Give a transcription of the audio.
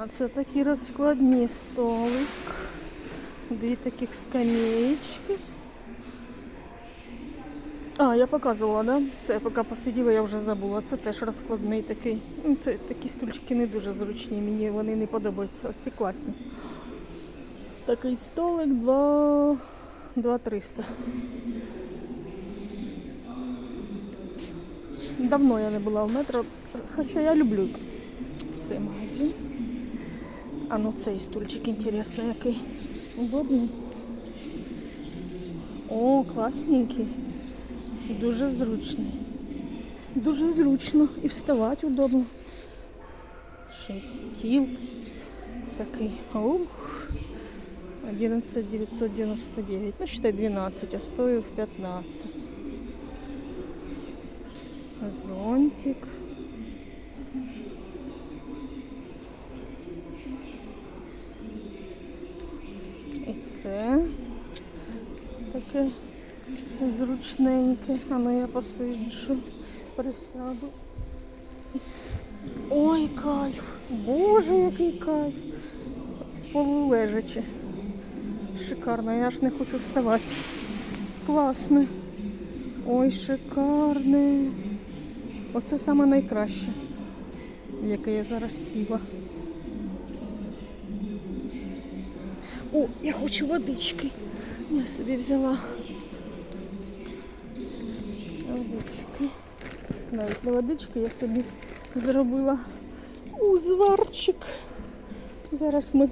А це такі розкладні столик. Дві таких скамеечки. А, я показувала, да? Це я поки посиділа, я вже забула. Це теж розкладний такий. Ну, Це такі стульчики не дуже зручні, мені вони не подобаються. Ці класні. Такий столик 2 2300. Давно я не була в метро, хоча я люблю цей магазин. А ну цей стульчик інтересний який. Удобний. О, класненький. Дуже зручний. Дуже зручно. І вставати удобно. Ще й стіл. Такий. Ух. 11 999. Ну, считай 12, а стоїв 15. Зонтик. І це таке зручненьке. А ну я посиджу, присяду. Ой, кайф! Боже, який кайф! Полулежачи. Шикарно, я ж не хочу вставати. Класне. Ой, шикарне. Оце саме найкраще, в яке я зараз сіла. О, я хочу водички. Я собі взяла водички. Навіть для водички я собі зробила узварчик. Зараз ми.